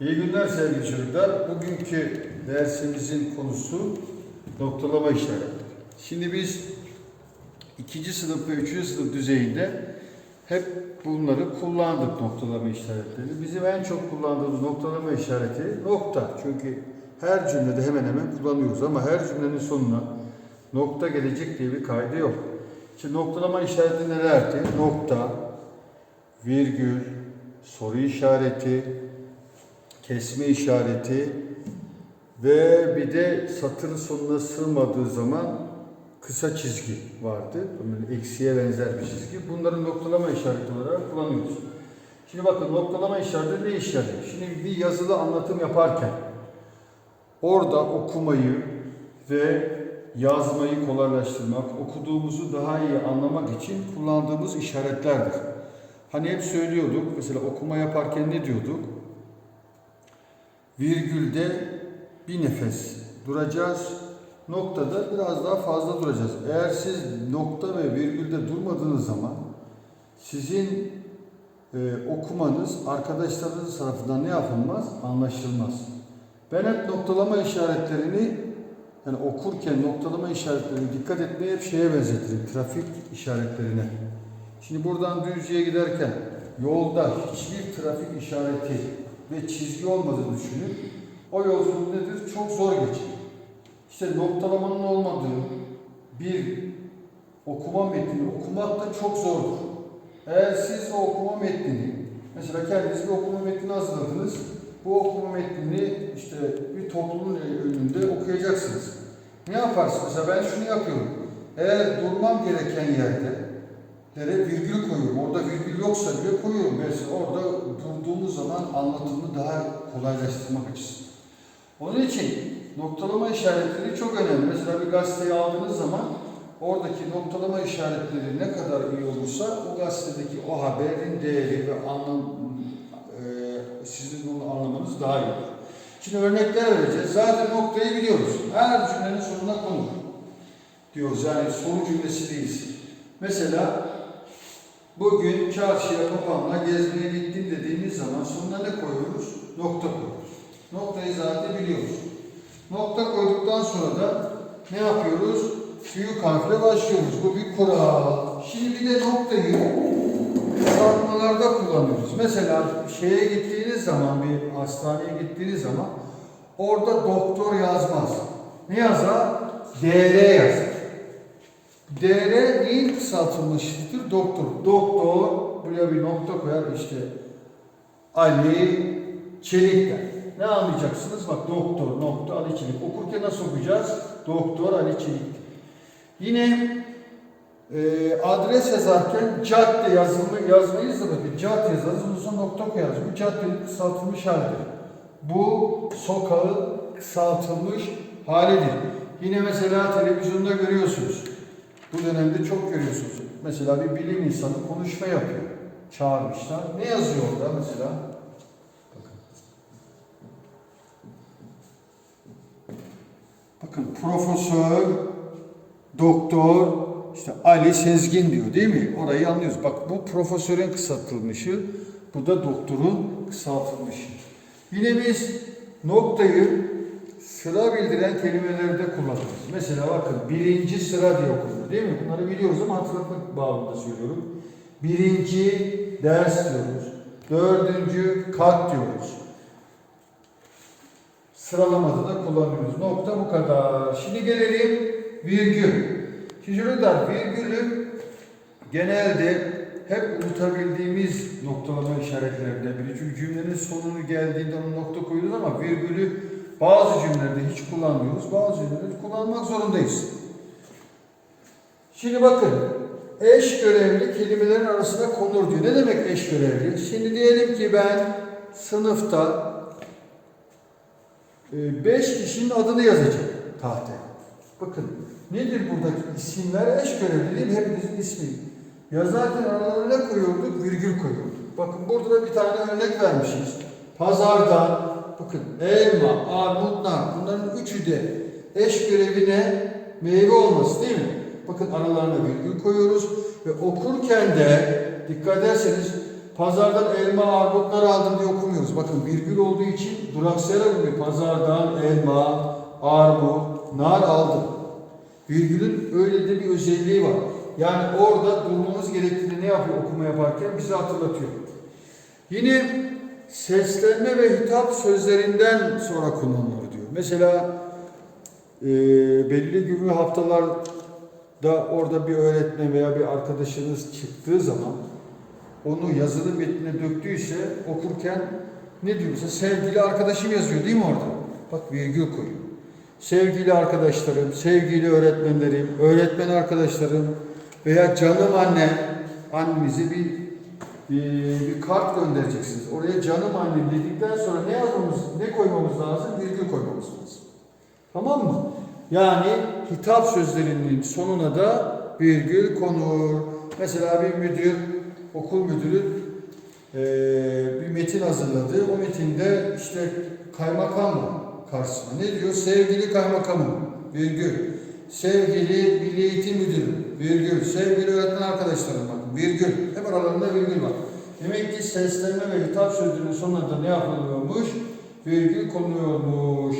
İyi günler sevgili çocuklar. Bugünkü dersimizin konusu noktalama işareti. Şimdi biz ikinci sınıf ve üçüncü sınıf düzeyinde hep bunları kullandık noktalama işaretlerini. Bizim en çok kullandığımız noktalama işareti nokta. Çünkü her cümlede hemen hemen kullanıyoruz ama her cümlenin sonuna nokta gelecek diye bir kaydı yok. Şimdi noktalama işareti nelerdi? Nokta, virgül, soru işareti, kesme işareti ve bir de satır sonuna sığmadığı zaman kısa çizgi vardı. Böyle eksiye benzer bir çizgi. Bunların noktalama işareti olarak kullanıyoruz. Şimdi bakın noktalama işareti ne iş yarıyor? Şimdi bir yazılı anlatım yaparken orada okumayı ve yazmayı kolaylaştırmak, okuduğumuzu daha iyi anlamak için kullandığımız işaretlerdir. Hani hep söylüyorduk, mesela okuma yaparken ne diyorduk? Virgülde bir nefes duracağız. Noktada biraz daha fazla duracağız. Eğer siz nokta ve virgülde durmadığınız zaman sizin e, okumanız arkadaşlarınız tarafından ne yapılmaz? Anlaşılmaz. Ben hep noktalama işaretlerini yani okurken noktalama işaretlerine dikkat etmeye hep şeye benzetirim. Trafik işaretlerine. Şimdi buradan Düzce'ye giderken yolda hiçbir trafik işareti ve çizgi olmadığını düşünün. O yolculuk nedir? Çok zor geçer. İşte noktalamanın olmadığı bir okuma metnini okumak da çok zordur. Eğer siz o okuma metnini, mesela kendiniz bir okuma metnini hazırladınız, bu okuma metnini işte bir toplumun önünde okuyacaksınız. Ne yaparsınız? Mesela ben şunu yapıyorum. Eğer durmam gereken yerde Lere virgül koyuyorum. Orada virgül yoksa bile koyuyorum. Mesela orada durduğumuz zaman anlatımını daha kolaylaştırmak açısından. Onun için noktalama işaretleri çok önemli. Mesela bir gazeteyi aldığınız zaman oradaki noktalama işaretleri ne kadar iyi olursa o gazetedeki o haberin değeri ve anlam e, sizin bunu anlamanız daha iyi olur. Şimdi örnekler vereceğiz. Zaten noktayı biliyoruz. Her cümlenin sonuna konur. Diyoruz yani soru cümlesi değilsin. Mesela Bugün çarşıya babamla gezmeye gittim dediğimiz zaman sonuna ne koyuyoruz? Nokta koyuyoruz. Noktayı zaten biliyoruz. Nokta koyduktan sonra da ne yapıyoruz? Büyük harfle başlıyoruz. Bu bir kural. Şimdi bir de noktayı kısaltmalarda kullanıyoruz. Mesela şeye gittiğiniz zaman, bir hastaneye gittiğiniz zaman orada doktor yazmaz. Ne yazar? DR yazar. DR neyin kısaltılmıştır? Doktor. Doktor buraya bir nokta koyar işte Ali Çelik der. Ne anlayacaksınız? Bak doktor, nokta Ali Çelik. Okurken nasıl okuyacağız? Doktor Ali Çelik. Yine e, adres yazarken cadde yazımı yazmayız da bakın cadde yazarız. Sonra nokta koyarız. Bu caddenin kısaltılmış halidir. Bu sokağın kısaltılmış halidir. Yine mesela televizyonda görüyorsunuz. Bu dönemde çok görüyorsunuz. Mesela bir bilim insanı konuşma yapıyor. Çağırmışlar. Ne yazıyor orada mesela? Bakın. Profesör, doktor, işte Ali Sezgin diyor değil mi? Orayı anlıyoruz. Bak bu profesörün kısaltılmışı, bu da doktorun kısaltılmışı. Yine biz noktayı sıra bildiren kelimelerde kullanırız. Mesela bakın birinci sıra diye okunur değil mi? Bunları biliyoruz ama hatırlatmak babında söylüyorum. Birinci ders diyoruz. Dördüncü kat diyoruz. Sıralamada da kullanıyoruz. Nokta bu kadar. Şimdi gelelim virgül. Şimdi çocuklar virgülü genelde hep unutabildiğimiz noktalama işaretlerinden biri. Çünkü cümlenin sonunu geldiğinde ona nokta koyuyoruz ama virgülü bazı cümlelerde hiç kullanmıyoruz. Bazı cümlelerde kullanmak zorundayız. Şimdi bakın eş görevli kelimelerin arasına konur diyor. Ne demek eş görevli? Şimdi diyelim ki ben sınıfta 5 kişinin adını yazacağım tahtaya. Bakın nedir buradaki isimler eş görevli değil hepimizin ismi. Yazarken aralarına koyuyorduk? Virgül koyuyorduk. Bakın burada da bir tane örnek vermişiz. Pazarda bakın elma, armut, nar bunların üçü de eş görevine meyve olması değil mi? Bakın aralarına virgül koyuyoruz ve okurken de dikkat ederseniz pazardan elma, armutlar aldım diye okumuyoruz. Bakın virgül olduğu için duraksayarak okuyor. Pazardan elma, armut, nar aldım. Virgülün öyle de bir özelliği var. Yani orada durmamız gerektiğini ne yapıyor okuma yaparken bize hatırlatıyor. Yine seslenme ve hitap sözlerinden sonra kullanılır diyor. Mesela e, belli gibi haftalarda orada bir öğretmen veya bir arkadaşınız çıktığı zaman onu yazılı metnine döktüyse okurken ne diyor? Mesela sevgili arkadaşım yazıyor değil mi orada? Bak virgül koyuyor. Sevgili arkadaşlarım, sevgili öğretmenlerim, öğretmen arkadaşlarım veya canım annem, annenize bir bir, bir kart göndereceksiniz. Oraya canım annem dedikten sonra ne yazmamız, ne koymamız lazım? Virgül koymamız lazım. Tamam mı? Yani hitap sözlerinin sonuna da virgül konur. Mesela bir müdür, okul müdürü eee, bir metin hazırladı. O metinde işte kaymakam var karşısına. Ne diyor? Sevgili kaymakamım, virgül. Sevgili Milli Eğitim Müdürü, virgül. Sevgili öğretmen arkadaşlarım virgül. Hep aralarında virgül var. Demek ki seslenme ve hitap sözlerinin sonunda ne yapılıyormuş? Virgül konuluyormuş.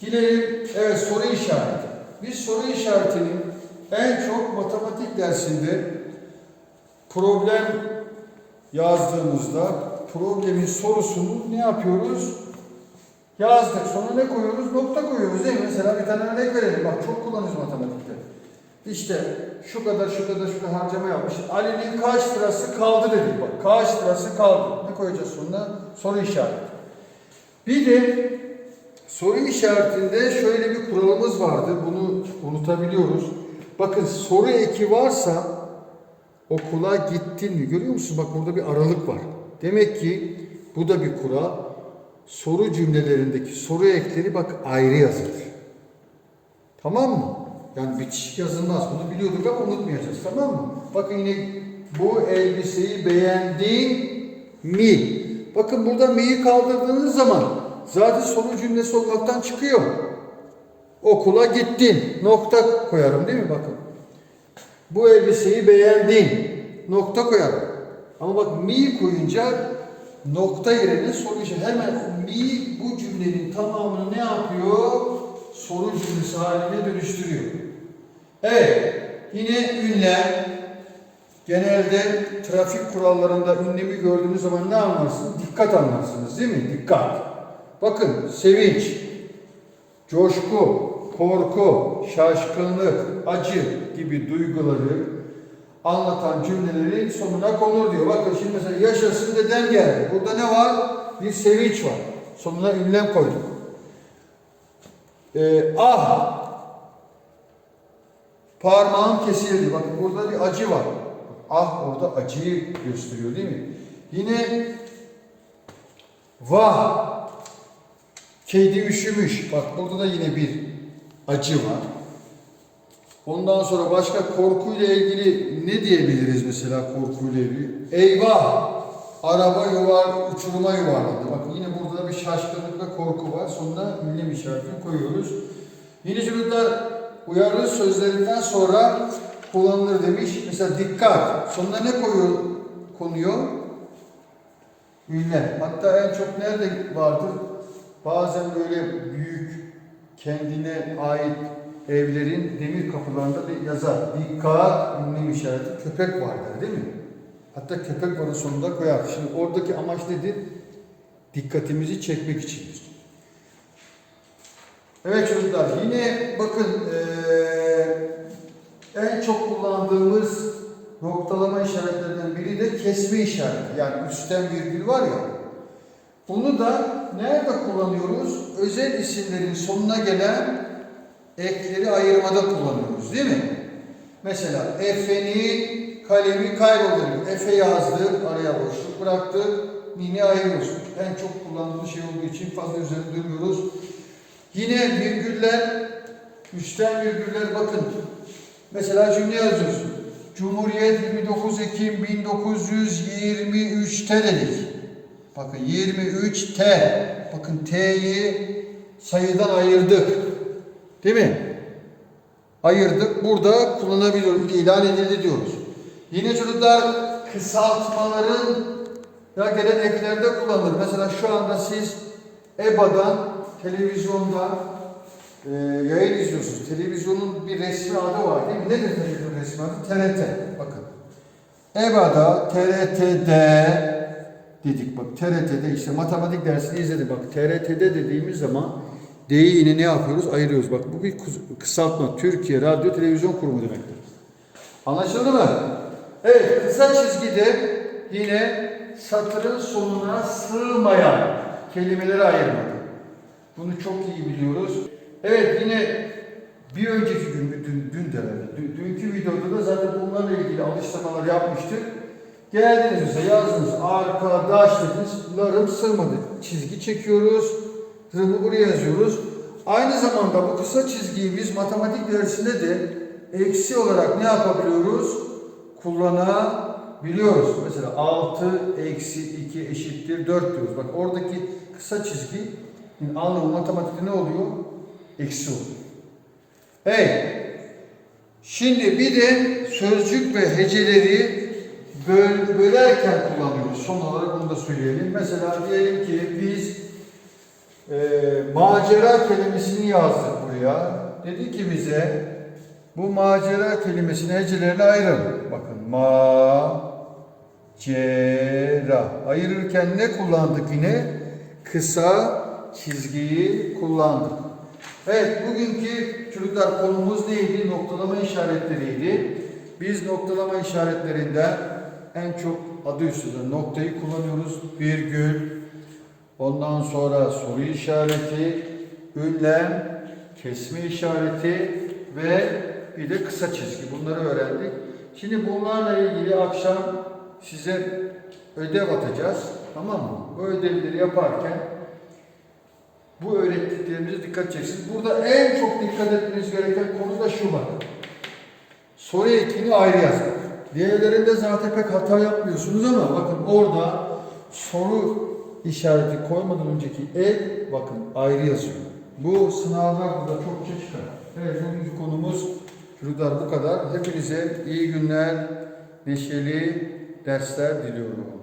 Gidelim, evet soru işareti. Biz soru işaretinin en çok matematik dersinde problem yazdığımızda problemin sorusunu ne yapıyoruz? Yazdık. Sonra ne koyuyoruz? Nokta koyuyoruz değil mi? Mesela bir tane örnek verelim. Bak çok kullanıyoruz matematikte. İşte şu kadar şu kadar şu kadar harcama yapmış. Ali'nin kaç lirası kaldı dedik. Bak kaç lirası kaldı. Ne koyacağız sonuna? Soru işareti. Bir de soru işaretinde şöyle bir kuralımız vardı. Bunu unutabiliyoruz. Bakın soru eki varsa okula gittin mi? Görüyor musunuz? Bak burada bir aralık var. Demek ki bu da bir kural. Soru cümlelerindeki soru ekleri bak ayrı yazılır. Tamam mı? Yani bitişik yazılmaz. Bunu biliyorduk ama unutmayacağız. Tamam mı? Bakın yine bu elbiseyi beğendin mi? Bakın burada mi'yi kaldırdığınız zaman zaten soru cümlesi olmaktan çıkıyor. Okula gittin. Nokta koyarım değil mi? Bakın. Bu elbiseyi beğendin. Nokta koyarım. Ama bak mi koyunca nokta yerine soru işareti. Hemen mi bu cümlenin tamamını ne yapıyor? Soru cümlesi haline dönüştürüyor. Evet. Yine ünlem. Genelde trafik kurallarında ünlemi gördüğünüz zaman ne anlarsınız? Dikkat anlarsınız değil mi? Dikkat. Bakın sevinç, coşku, korku, şaşkınlık, acı gibi duyguları anlatan cümlelerin sonuna konur diyor. Bakın şimdi mesela yaşasın dedem geldi. Burada ne var? Bir sevinç var. Sonuna ünlem koyduk. Ee, ah parmağım kesildi. Bakın burada bir acı var. Ah orada acıyı gösteriyor değil mi? Yine vah kedi üşümüş. Bak burada da yine bir acı var. Ondan sonra başka korkuyla ilgili ne diyebiliriz mesela korkuyla ilgili? Eyvah! Araba yuvar, uçuruma yuvarladı. Bak yine da bir şaşkınlık ve korku var. Sonunda ünlem işaretini koyuyoruz. Yine çocuklar uyarı sözlerinden sonra kullanılır demiş. Mesela dikkat. Sonuna ne koyuyor, konuyor? Ünlem. Hatta en çok nerede vardır? Bazen böyle büyük kendine ait evlerin demir kapılarında da yazar. Dikkat, ünlem işareti, köpek vardır değil mi? Hatta köpek varın sonunda koyar. Şimdi oradaki amaç nedir? Dikkatimizi çekmek içindir. Evet çocuklar yine bakın eee, en çok kullandığımız noktalama işaretlerinden biri de kesme işareti. Yani üstten virgül var ya. Bunu da nerede kullanıyoruz? Özel isimlerin sonuna gelen ekleri ayırmada kullanıyoruz değil mi? Mesela Efe'nin kalemi kayboldu. Efe yazdı, araya boşluk bıraktı. Mini ayırıyoruz. En çok kullandığımız şey olduğu için fazla üzerinde durmuyoruz. Yine virgüller, üstten virgüller bakın. Mesela cümle yazıyorsun. Cumhuriyet 29 Ekim 1923'te dedik. Bakın 23T. Bakın T'yi sayıdan ayırdık. Değil mi? Ayırdık. Burada kullanabiliyoruz. İlan edildi diyoruz. Yine çocuklar kısaltmaların ya gelen eklerde kullanılır. Mesela şu anda siz EBA'dan, televizyonda e, yayın izliyorsunuz. Televizyonun bir resmi adı var değil mi? Nedir televizyon resmi adı? TRT. Bakın. EBA'da, TRT'de dedik bak TRT'de işte matematik dersini izledik bak TRT'de dediğimiz zaman D'yi yine ne yapıyoruz? Ayırıyoruz. Bak bu bir kısaltma. Türkiye Radyo Televizyon Kurumu demektir. Anlaşıldı mı? Evet, kısa çizgide yine satırın sonuna sığmayan kelimeleri ayırmak. Bunu çok iyi biliyoruz. Evet yine bir önceki gün, dün, dün de dün- dünkü videoda da zaten bunlarla ilgili alıştırmalar yapmıştık. Geldiniz mesela yazdınız arkadaş dediniz, larım sığmadı. Çizgi çekiyoruz, rımı buraya yazıyoruz. Aynı zamanda bu kısa çizgiyi biz matematik dersinde de eksi olarak ne yapabiliyoruz? Kullanabiliyoruz. Mesela 6 eksi 2 eşittir 4 diyoruz. Bak oradaki kısa çizgi anlamı matematikte ne oluyor? Eksi oluyor. Evet. Şimdi bir de sözcük ve heceleri böl, bölerken kullanıyoruz. Son olarak bunu da söyleyelim. Mesela diyelim ki biz e, macera kelimesini yazdık buraya. Dedi ki bize bu macera kelimesini hecelerine ayırın. Bakın ma cera. Ayırırken ne kullandık yine? Kısa çizgiyi kullandık. Evet, bugünkü çocuklar konumuz neydi? Noktalama işaretleriydi. Biz noktalama işaretlerinden en çok adı üstünde noktayı kullanıyoruz. Virgül, ondan sonra soru işareti, ünlem, kesme işareti ve bir de kısa çizgi. Bunları öğrendik. Şimdi bunlarla ilgili akşam size ödev atacağız. Tamam mı? Bu ödevleri yaparken bu öğrettiklerimize dikkat edeceksiniz. Burada en çok dikkat etmeniz gereken konu da şu var. Soru ekini ayrı yazmak. Diğerlerinde zaten pek hata yapmıyorsunuz ama bakın orada soru işareti koymadan önceki el bakın ayrı yazıyor. Bu sınavlar burada çokça çıkar. Evet bugünkü konumuz çocuklar bu kadar. Hepinize iyi günler, neşeli dersler diliyorum.